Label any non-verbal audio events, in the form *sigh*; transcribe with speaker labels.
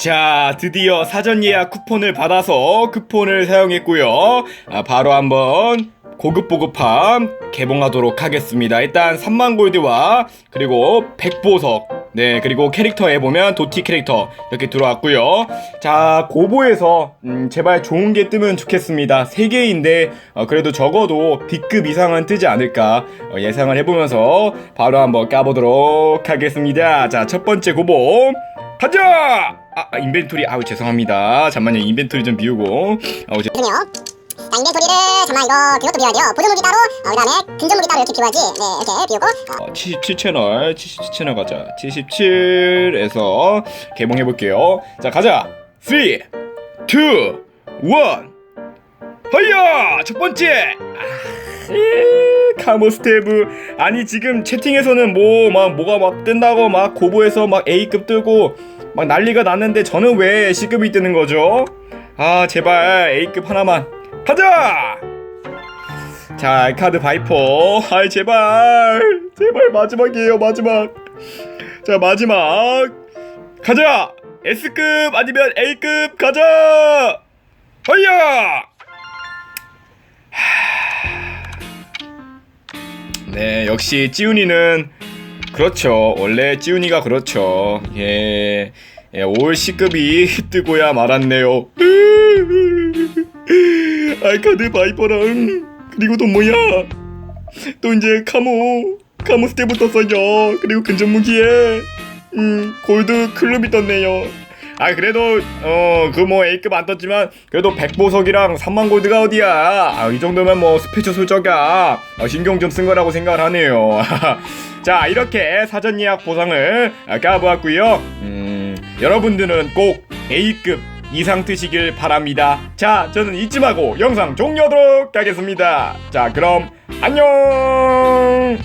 Speaker 1: 자, 드디어 사전 예약 쿠폰을 받아서 쿠폰을 사용했고요. 아, 바로 한번 고급 보급함 개봉하도록 하겠습니다. 일단 3만 골드와 그리고 백보석 네 그리고 캐릭터에 보면 도티 캐릭터 이렇게 들어왔고요. 자 고보에서 음, 제발 좋은 게 뜨면 좋겠습니다. 3개인데 어, 그래도 적어도 B급 이상은 뜨지 않을까 어, 예상을 해보면서 바로 한번 까보도록 하겠습니다. 자 첫 번째 고보 가자! 아, 아, 인벤토리 아우 죄송합니다. 잠만요 인벤토리 좀 비우고 아우 제...
Speaker 2: 죄송해요. 자, 인벤토리를 잠깐 이거 그것도 비워야 돼요. 보조무기 따로, 어, 그다음에 근접무기 따로 이렇게 비워야지. 네, 이렇게 비우고. 어,
Speaker 1: 어, 77채널 77채널 가자 77에서 개봉해 볼게요 자 가자 3 2 1 하야 첫 번째 아, 에, 카모스테브. 아니 지금 채팅에서는 뭐 막 뭐가 막 뜬다고 막 고보에서 막 A급 뜨고 막 난리가 났는데 저는 왜 C급이 뜨는 거죠? 아 제발 A급 하나만. 가자! 자 카드 바이퍼. 아이 제발. 제발 마지막이에요 마지막. 자 마지막. 가자! S급 아니면 A급 가자! 허야 네 역시 찌훈이는 그렇죠. 원래 찌훈이가 그렇죠. 예, 예 5월 C급이 뜨고야 말았네요. *laughs* 알카드 바이퍼랑 그리고 또 뭐야? 또 이제 카모 카모 스텝을 떴어요. 그리고 근접 무기에 음 골드 클럽이 떴네요 아 그래도 어 그 뭐 A급 안 떴지만 그래도 백보석이랑 3만 골드가 어디야? 아, 이 정도면 뭐 스페셜 소저가 어, 신경 좀 쓴 거라고 생각을 하네요. *laughs* 자 이렇게 사전 예약 보상을 아, 까보았고요. 음 여러분들은 꼭 A급 이상 뜨시길 바랍니다. 자 저는 잊지 말고 영상 종료하도록 하겠습니다. 자 그럼 안녕